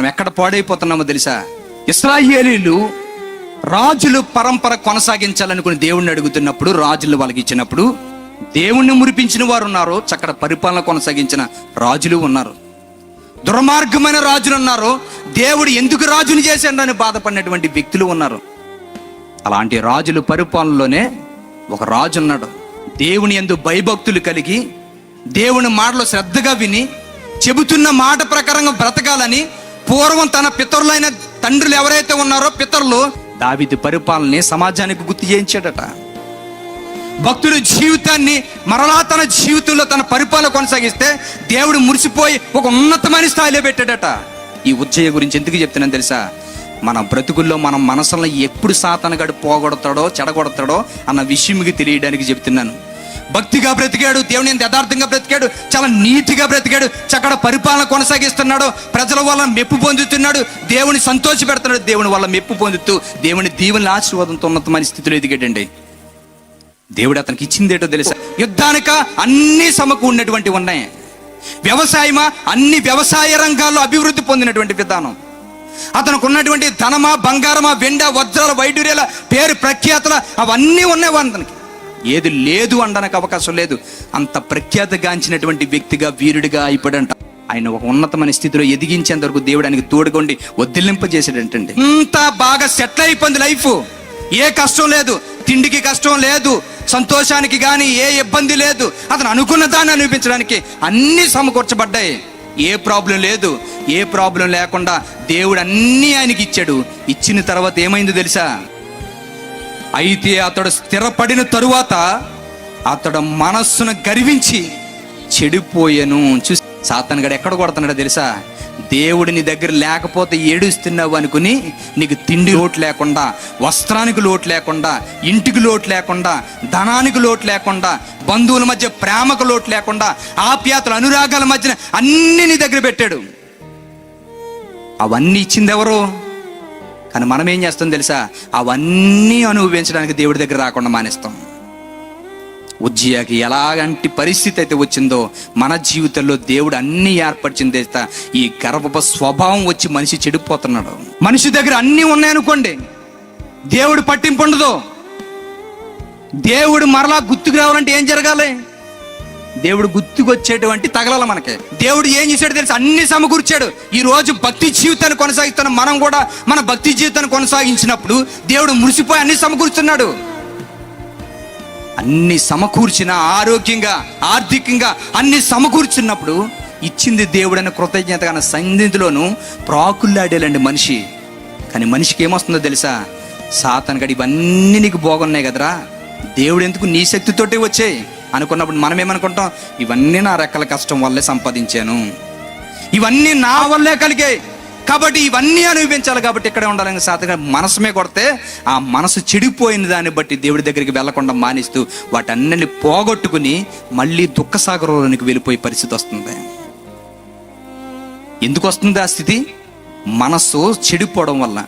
మనం ఎక్కడ పాడైపోతున్నామో తెలుసా? ఇస్రాయేలీలు రాజులు పరంపర కొనసాగించాలనుకుని దేవుణ్ణి అడుగుతున్నప్పుడు రాజులు వాళ్ళకి ఇచ్చినప్పుడు దేవుణ్ణి మురిపించిన వారు ఉన్నారు చక్కడ పరిపాలన కొనసాగించిన రాజులు ఉన్నారు. దుర్మార్గమైన రాజులు ఉన్నారు. దేవుడు ఎందుకు రాజుని చేశాడని బాధపడినటువంటి వ్యక్తులు ఉన్నారు. అలాంటి రాజులు పరిపాలనలోనే ఒక రాజు ఉన్నాడు. దేవుని ఎందు భయభక్తులు కలిగి దేవుని మాటలు శ్రద్ధగా విని చెబుతున్న మాట ప్రకారంగా బ్రతకాలని పూర్వం తన పితరులైన తండ్రులు ఎవరైతే ఉన్నారో పితరులు దావిది పరిపాలనని సమాజానికి గుర్తు చేయించాడట. భక్తుల జీవితాన్ని మరలా తన జీవితంలో తన పరిపాలన కొనసాగిస్తే దేవుడు మురిసిపోయి ఒక ఉన్నతమైన స్థాయిలో పెట్టాడట. ఈ ఉజ్జయ గురించి ఎందుకు చెప్తున్నాను తెలుసా? మన బ్రతుకుల్లో మన మనసులో ఎప్పుడు సాతనగాడు పోగొడతాడో చెడగొడతాడో అన్న విషయం మీకు తెలియడానికి చెప్తున్నాను. భక్తిగా బ్రతికాడు దేవుని ఎంత యథార్థంగా బ్రతికాడు చాలా నీతిగా బ్రతికాడు చక్కడ పరిపాలన కొనసాగిస్తున్నాడు ప్రజల వల్ల మెప్పు పొందుతున్నాడు దేవుని సంతోష పెడుతున్నాడు దేవుని వల్ల మెప్పు పొందుతూ దేవుని దీవుని ఆశీర్వాదంతో ఉన్నతమైన స్థితిలో ఎదిగాడండి. దేవుడు అతనికి ఇచ్చిందేటో తెలుసా? యుద్ధానిక అన్ని సమకూడినటువంటి ఉన్నాయి. వ్యవసాయమా అన్ని వ్యవసాయ రంగాల్లో అభివృద్ధి పొందినటువంటి విధానం. అతనికి ఉన్నటువంటి ధనమా బంగారమా వెండ వజ్రాల వైడూర్యాల పేరు ప్రఖ్యాతల అవన్నీ ఉన్నాయి అతనికి ఏది లేదు అనడానికి అవకాశం లేదు. అంత ప్రఖ్యాతగాంచినటువంటి వ్యక్తిగా వీరుడిగా అయిపోయాడంట. ఆయన ఒక ఉన్నతమైన స్థితిలో ఎదిగించేంత వరకు దేవుడు ఆయనకి తోడుకోండి వదిలింపజేసాడంటండి ఇంత బాగా సెటిల్ అయిపోయింది లైఫ్. ఏ కష్టం లేదు. తిండికి కష్టం లేదు. సంతోషానికి కానీ ఏ ఇబ్బంది లేదు. అతను అనుకున్న దాన్ని అనిపించడానికి అన్ని సమకూర్చబడ్డాయి. ఏ ప్రాబ్లం లేదు. ఏ ప్రాబ్లం లేకుండా దేవుడు అన్నీ ఆయనకి ఇచ్చాడు. ఇచ్చిన తర్వాత ఏమైందో తెలుసా? అయితే అతడు స్థిరపడిన తరువాత అతడు మనస్సును గర్వించి చెడిపోయాను. చూసి సాతనగాడు గడు ఎక్కడ కొడుతున్నాడో తెలుసా? దేవుడు నీ దగ్గర లేకపోతే ఏడుస్తున్నావు అనుకుని నీకు తిండి లోటు లేకుండా వస్త్రానికి లోటు లేకుండా ఇంటికి లోటు లేకుండా ధనానికి లోటు లేకుండా బంధువుల మధ్య ప్రేమకు లోటు లేకుండా ఆప్యాతలు అనురాగాల మధ్యన అన్ని నీ దగ్గర పెట్టాడు. అవన్నీ ఇచ్చింది ఎవరు? కానీ మనం ఏం చేస్తాం తెలుసా? అవన్నీ అనుభవించడానికి దేవుడి దగ్గర రాకుండా మానేస్తాం. ఉజ్జయాకి ఎలాగంటి పరిస్థితి అయితే వచ్చిందో మన జీవితంలో దేవుడు అన్ని ఏర్పరిచిన చేస్తా ఈ గర్భప స్వభావం వచ్చి మనిషి చెడిపోతున్నాడు. మనిషి దగ్గర అన్నీ ఉన్నాయనుకోండి దేవుడు పట్టింపు ఉండదు. దేవుడు మరలా గుర్తుకు రావాలంటే ఏం జరగాలి? దేవుడు గుర్తుకొచ్చేటువంటి తగలాల మనకి. దేవుడు ఏం చేశాడు తెలుసు? అన్ని సమకూర్చాడు. ఈ రోజు భక్తి జీవితాన్ని కొనసాగిస్తున్న మనం కూడా మన భక్తి జీవితాన్ని కొనసాగించినప్పుడు దేవుడు మురిసిపోయి అన్ని సమకూర్చున్నాడు అన్ని సమకూర్చిన ఆరోగ్యంగా ఆర్థికంగా అన్ని సమకూర్చున్నప్పుడు ఇచ్చింది దేవుడని కృతజ్ఞత అన్న సన్నిధిలోను ప్రాకుల్లాడేలండి మనిషి. కానీ మనిషికి ఏమొస్తుందో తెలుసా? సాతన్ గడి ఇవన్నీ నీకు బాగున్నాయి కదరా? దేవుడు ఎందుకు నీ శక్తితోటే వచ్చాయి? అనుకున్నప్పుడు మనం ఏమనుకుంటాం ఇవన్నీ నా రెక్కల కష్టం వల్లే సంపాదించాను. ఇవన్నీ నా వల్లే కలిగాయి. కాబట్టి ఇవన్నీ అనుభవించాలి కాబట్టి ఇక్కడే ఉండాలని సాధన మనసుమే కొడితే ఆ మనసు చెడిపోయిన దాన్ని బట్టి దేవుడి దగ్గరికి వెళ్ళకుండా మానేస్తూ వాటన్నిటిని పోగొట్టుకుని మళ్ళీ దుఃఖ సాగరంలోనికి వెళ్ళిపోయే పరిస్థితి వస్తుంది. ఎందుకు వస్తుంది ఆ స్థితి? మనస్సు చెడిపోవడం వల్ల.